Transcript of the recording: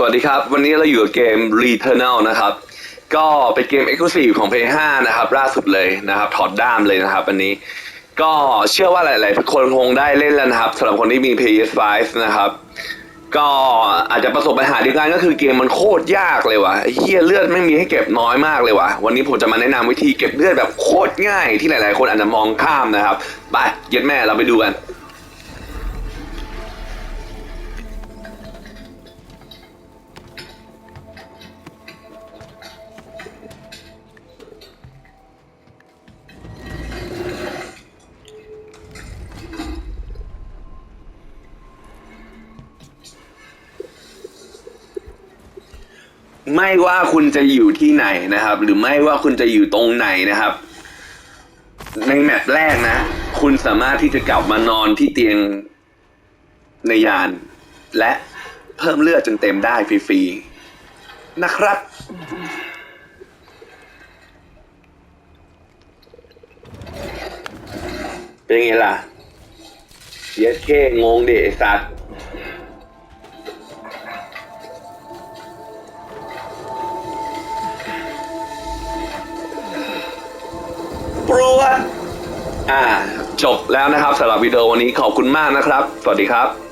สวัสดีครับ วันนี้เราอยู่กับเกม Returnal นะครับ ก็เป็นเกม Exclusive ของ Play 5นะครับ ล่าสุดเลยนะครับ ถอดด้ามเลยนะครับอันนี้ ก็เชื่อว่าหลาย ๆ คนคงได้เล่นแล้วนะครับสำหรับคนที่มี PS5 นะครับ ก็อาจจะประสบปัญหาเดียวกันก็คือเกมมันโคตรยากเลยว่ะไอ้เฮียเลือดไม่มีให้เก็บน้อยมากเลยว่ะ วันนี้ผมจะมาแนะนำวิธีเก็บเลือดแบบโคตรง่ายที่หลาย ๆ คนอาจจะมองข้ามนะครับ ไปเย็ดแม่เราไปดูกัน ไม่ว่าคุณจะอยู่ที่ไหนนะครับ หรือไม่ว่าคุณจะอยู่ตรงไหนนะครับ ในแมตช์แรกนะ คุณสามารถที่จะกลับมานอนที่เตียงในยาน และเพิ่มเลือดจนเต็มได้ฟรีๆนะครับ เป็นไงล่ะเย็ดเคงงเดไอ้สัตว์ ปรวอ่าจบแล้วนะครับสำหรับวิดีโอวันนี้ขอบคุณมากนะครับ สวัสดีครับ